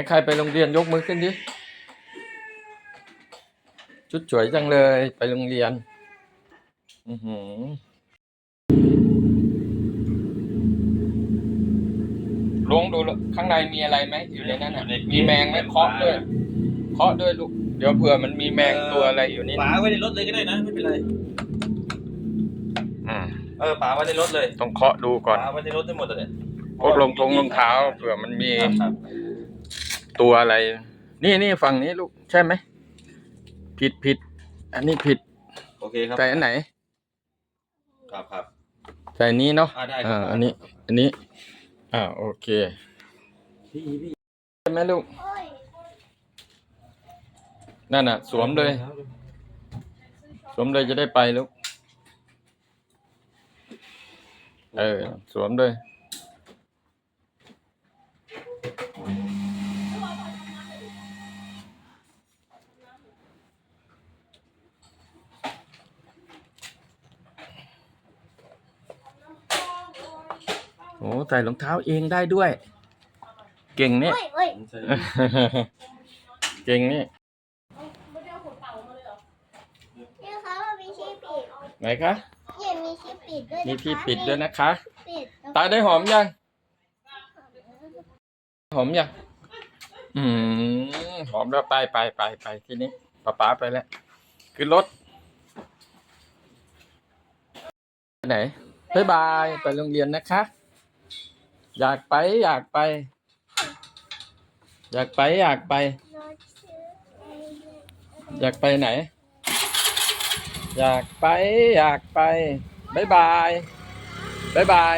นใครไปโรงเรียนยกมือขึ้นดิ ชุดสวยจังเลยไปโรงเรียน อือหือลองดูข้างในมีอะไรไหมอยู่ในนั้นน่ะมีแมงไหมเคาะด้วยเคาะด้วยลูกเดี๋ยวเผื่อมันมีแมงตัวอะไรอยู่นี่ป๋าไว้ในรถเลยก็ได้นะไม่เป็นไรอืมเออป๋าไว้ในรถเลยต้องเคาะดูก่อนป๋าไว้ในรถได้หมดเลย พวกรองทงรองเท้าเผื่อมันมีครับครับตัวอะไร นี่นี่ฝั่งนี้ลูกใช่ไหมผิดผิด อันนี้ผิดโอเคครับใส่อันไหนครับครับใส่อันนี้เนาะอ่าได้ครัอ่าบอันนี้ อันนี้ อ่าโอเคพี่พี่ใช่ไหมลูกนั่นน่ะ สวมเลย สวมเลยจะได้ไปลูก เออ สวมเลย อ้ใส่รองเท้าเองได้ด้วย เก่งเนี่ย เฮ้ยเฮ้ยใส่เก่งนี่นี่เขามีที่ปิดไหนคะ เนี่ยมีที่ปิดด้วยนะคะมีที่ปิดด้วยนะคะ ปิดตาได้หอมยัง หอมยัง อืม หอมแล้วไปไปไปไปที่นี้ป้าป๋าไปแล้ว ขึ้นรถไปไหนบ๊ายบาย ไปโรงเรียนนะคะ อยากไปอยากไป อยากไปอยากไปอยอยากไปไหน อยากไปอยากไป บ๊ายบาย บ๊ายบาย